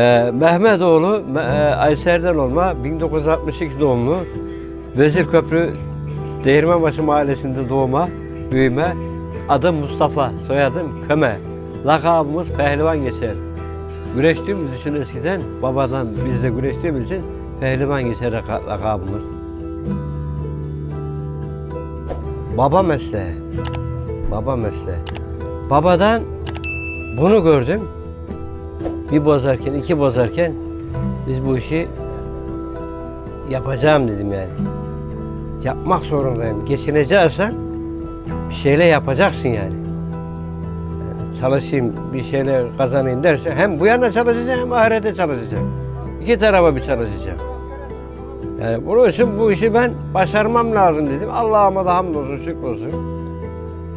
Ee, Mehmetoğlu Me- e, Ayser'den olma 1962 doğumlu. Vezirköprü Değirmenbaşı Mahallesi'nde doğma, büyüme. Adım Mustafa, soyadım Köme. Lakabımız Pehlivan geçer. Güreştiğimiz için eskiden babadan biz de güreştiğimiz için Pehlivan geçer laka- lakabımız. Baba mesleği. Baba mesleği. Babadan bunu gördüm. Bir bozarken, iki bozarken biz bu işi yapacağım dedim yani. Yapmak zorundayım. Geçineceksen bir şeyler yapacaksın yani. Yani Çalışayım, bir şeyler kazanayım dersen hem bu yana çalışacağım hem ahirete çalışacağım. İki tarafa bir çalışacağım. Yani bunun için bu işi ben başarmam lazım dedim. Allah'ıma da hamdolsun, şükrolsun.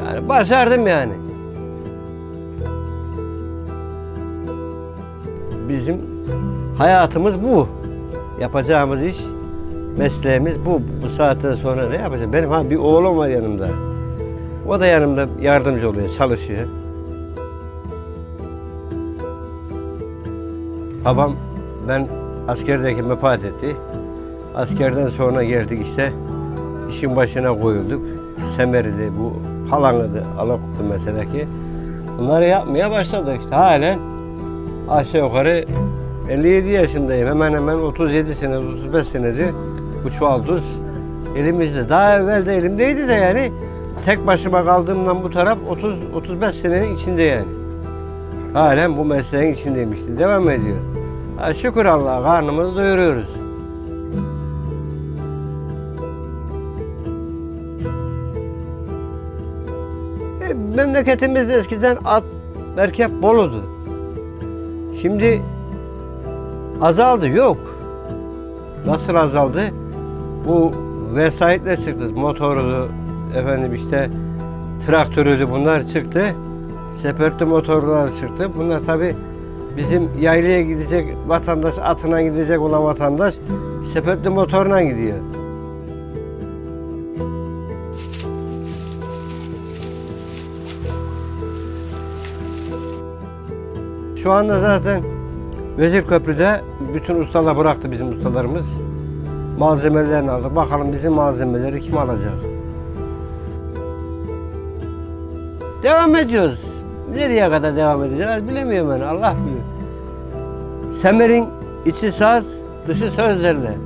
Yani başardım yani. Bizim hayatımız bu. Yapacağımız iş, mesleğimiz bu. Bu saatten sonra ne yapacağım? Benim ha bir oğlum var yanımda. O da yanımda yardımcı oluyor, çalışıyor. Babam ben askerdeyken vefat etti. Askerden sonra geldik işte işin başına koyulduk. Semer'di bu Halangı'dı Alakut'tu mesela ki. Bunları yapmaya başladık işte halen aşağı yukarı 57 yaşındayım. Hemen hemen 37 sene, 35 senedir bu çuval elimizde. Daha evvel de elimdeydi de yani tek başıma kaldığımdan bu taraf 30 35 senenin içinde yani. Halen bu mesleğin içindeyim işte. Devam ediyor. Ha, şükür Allah'a karnımızı doyuruyoruz. E, memleketimizde eskiden at, merkep boludu. Şimdi azaldı, yok. Nasıl azaldı? Bu vesayetler çıktı. Motoru, efendim işte traktörüydü bunlar çıktı. Sepertli motorlar çıktı. Bunlar tabi bizim yaylaya gidecek vatandaş, atına gidecek olan vatandaş sepertli motoruna gidiyor. Şu anda zaten Vezirköprü'de bütün ustalar bıraktı bizim ustalarımız. Malzemelerini aldı. Bakalım bizim malzemeleri kim alacak? Devam ediyoruz. Nereye kadar devam edeceğiz bilemiyorum ben. Allah bilir. Semer'in içi saz, dışı sözlerle.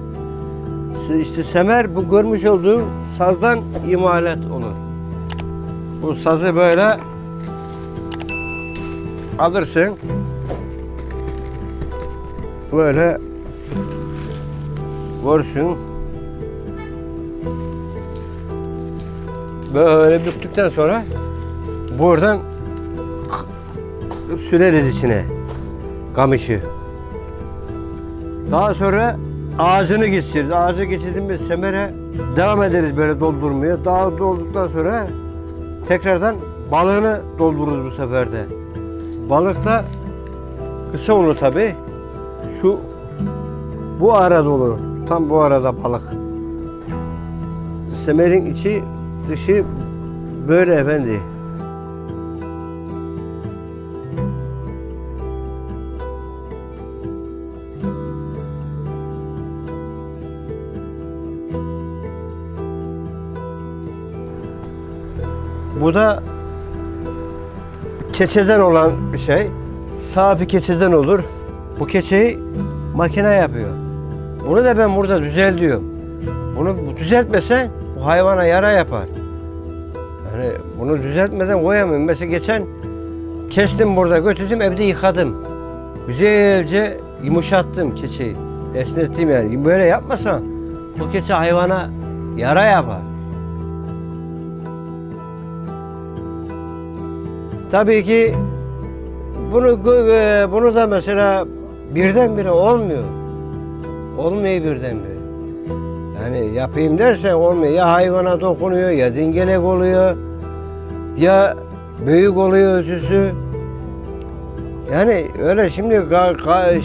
İşte semer bu görmüş olduğu sazdan imalat olur. Bu sazı böyle alırsın. Böyle vursun. Böyle büktükten sonra buradan süreriz içine kamışı. Daha sonra ağzını geçiririz. Ağzı geçirdiğimiz semere devam ederiz böyle doldurmaya. Daha dolduktan sonra tekrardan balığını doldururuz bu sefer de. Balık da kısa olur tabi. Şu bu arada olur. Tam bu arada balık. Semerin içi dışı böyle efendi. Bu da keçeden olan bir şey. Sağ bir keçeden olur. Bu keçeyi makine yapıyor. Bunu da ben burada düzel diyorum. Bunu bu düzeltmese bu hayvana yara yapar. Yani bunu düzeltmeden koyamıyorum. Mesela geçen kestim burada götürdüm evde yıkadım. Güzelce yumuşattım keçeyi. Esnettim yani. Böyle yapmasan bu keçe hayvana yara yapar. Tabii ki bunu bunu da mesela birdenbire olmuyor. Olmuyor birdenbire. Yani yapayım dersen olmuyor. Ya hayvana dokunuyor, ya dingelek oluyor, ya büyük oluyor ölçüsü. Yani öyle şimdi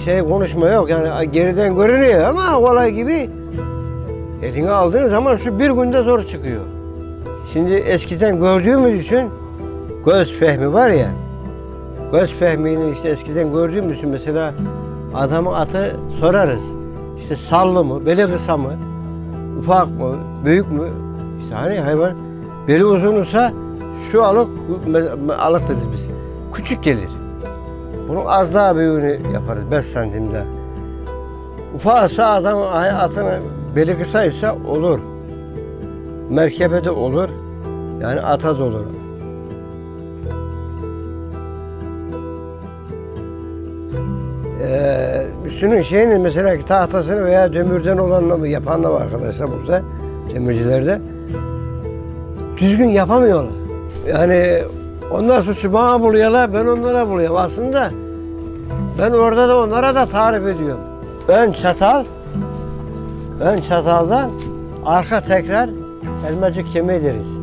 şey konuşma yok. Yani geriden görünüyor ama kolay gibi eline aldığın zaman şu bir günde zor çıkıyor. Şimdi eskiden gördüğümüz için göz fehmi var ya. Göz fehmini işte eskiden gördüğümüz için mesela adamın atı sorarız. İşte sallı mı, beli kısa mı, ufak mı, büyük mü? İşte hani hayvan beli uzunsa şu alık, alık deriz biz. Küçük gelir. Bunun az daha büyüğünü yaparız 5 santimde. Ufaksa adam atın beli kısaysa olur. Merkebede olur. Yani ata da olur. Ee, üstünün şeyini mesela tahtasını veya demirden olanla yapan da var arkadaşlar burada demircilerde. Düzgün yapamıyorlar. Yani onlar suçu bana buluyorlar, ben onlara buluyorum. Aslında ben orada da onlara da tarif ediyorum. Ön çatal, ön çataldan arka tekrar elmacık kemiği deriz.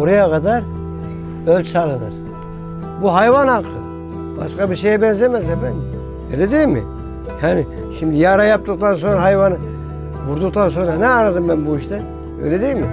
Oraya kadar ölçü alınır. Bu hayvan hakkı. Başka bir şeye benzemez efendim. Öyle değil mi? Yani şimdi yara yaptıktan sonra hayvanı vurduktan sonra ne aradım ben bu işte? Öyle değil mi?